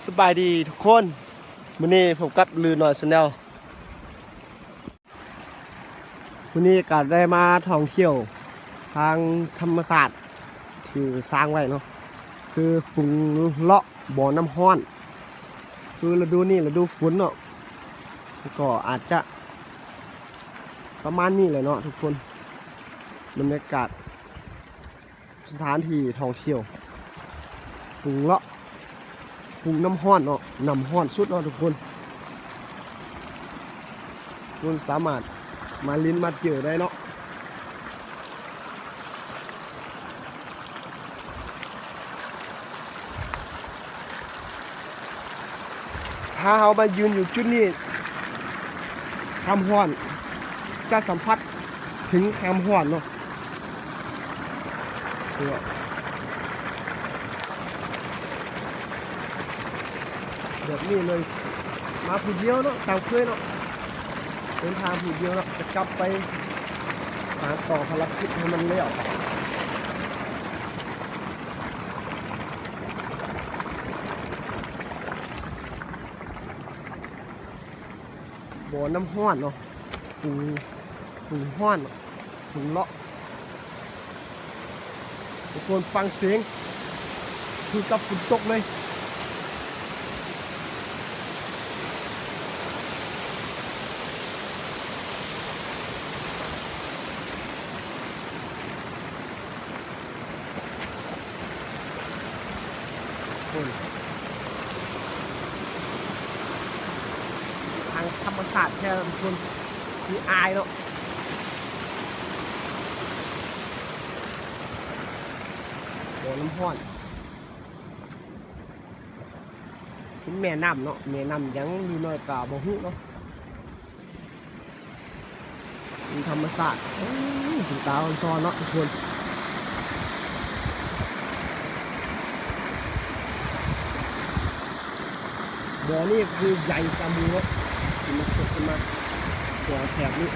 สบายดีทุกคนมื้อนี้ผมกับลือหน่อยชาแนลมื้อนี้ก็ได้มาท่องเที่ยว ทางธรรมศาสตร์ที่สร้างไว้เนาะคือปุงเลาะบ่อน้ำห้อน คือฤดูนี้ฤดูฝนเนาะก็อาจจะ ประมาณนี้เลยเนาะทุกคนบรรยากาศสถานที่ท่องเที่ยวปุงเลาะ ปรุงน้ำห้อนเนาะน้ำห้อนสุดเนาะทุกคนคุณสามารถมาลิ้นมาเที่ยวได้เนาะถ้าเรามายืนอยู่จุดนี้ความห้อน จะสัมผัสถึงความห้อนเนาะเนี่ย แบบนี้เลย มาผู้เดียวเนาะตามเคยเนาะเดินทางผู้เดียวเนาะจะกลับไปสานต่อภารกิจให้มันแล้วบ่อน้ำห้อนเนาะหุงหุงห้อนหุงเลาะทุกคนฟังเสียง คือกับฝนตกเลย นทางธรรมศาสตร์แค่ทุกคนคืออายเนาะโดนน้ำห้อนเป็นแม่น้ำเนาะแม่น้ำยังอยู่น้อยกว่าบ่ฮู้เนาะธรรมศาสตร์ถึงตาอ่อนซ้อนเนาะทุกคน บ่อนี่คือใหญ่กว่ามือเนมันตกขึ้นมาบ่อแถบนี้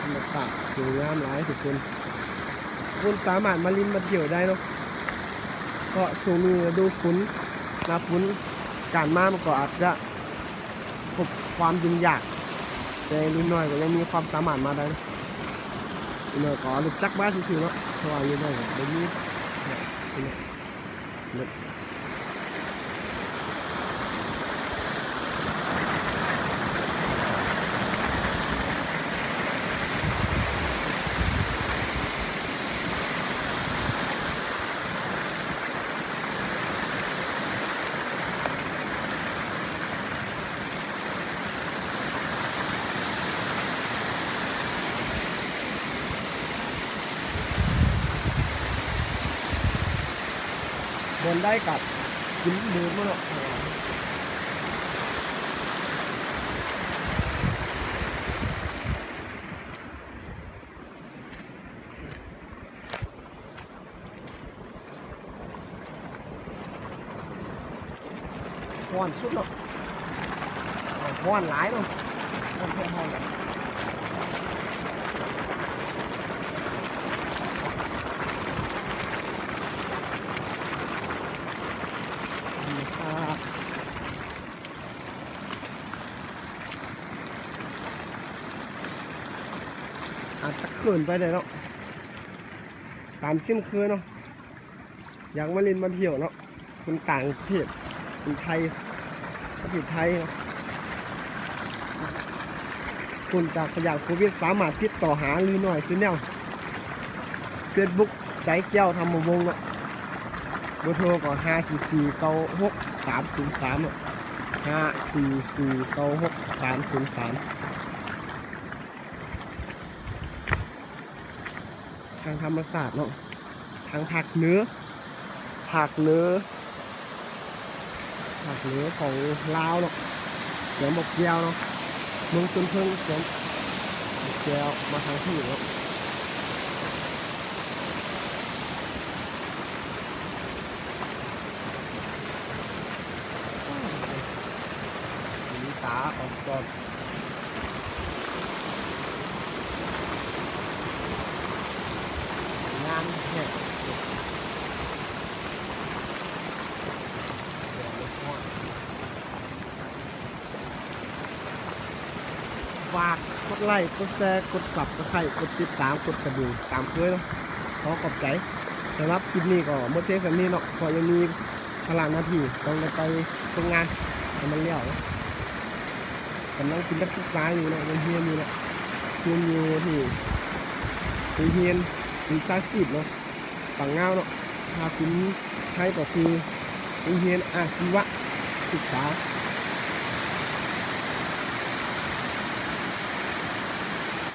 ธรรมศาสตร์สวยงามหลายทุกคนคุณสามารถมาลินมาเที่ยวได้เนาะก็สูงมีฤดูฝนหนาฝนการมามันก็อาจจะพบความยุ่งยากแต่ลินน้อยก็ยังมีความสามารถมาได้นะลินน้อก็รู้จักบ้านซื่อๆเนาะเพราะว่าลินน้อยก็ได้ บนได้กับกินมือมันเนาะห้อนสุดเนาะห้อนหลายเนาะห้อนแค่ห้อนเลยธรรมชาติ อาจจะเขินไปเลยเนาะตามเส้นเคยเนาะอยากมาเล่นมาเที่ยวเนาะคนต่างประเทศคนไทยประเทศไทยเนาะคนจากขยะโควิดสามารถติดต่อหาหรือหน่อยซิแนลเฟซบุ๊กใจแก้วทำมวงเนาะเบอร์โทรก็ห้าสี่สี่เก้าหกสามศูนย์สามห้าสี่สี่เก้าหกสามศูนย์สาม ทางธรรมศาสตร์เนาะทางภาคเนื้อภาคเนื้อภาคเนื้อของลาวเนาะเสียงบอกแก้วเนาะมืองจนเพิ่งเสียงบอกแก้วมาทางที่เนาะสีตาออกสดามเนี่ยฝากกดไลค์กดแชร์กดสับสไครต์กดติดตามกดกระดิ่งตามเคยเนาะขอขอบใจสำหรับคลิปนี้ก็หมดเทสันนี้เนาะพอยังมีพลางนาที่ต้องไปทำงานทำมันเลี้ยวกำลังกินนักศึกษาอยู่เนาะยังเฮียนอยู่เนาะเฮียนอยู่ที่เฮียน มีซาสิบเนาะฝั่งเงาเนาะพาคุณใช้ก็คือโรงเรียนอาชีวศึกษา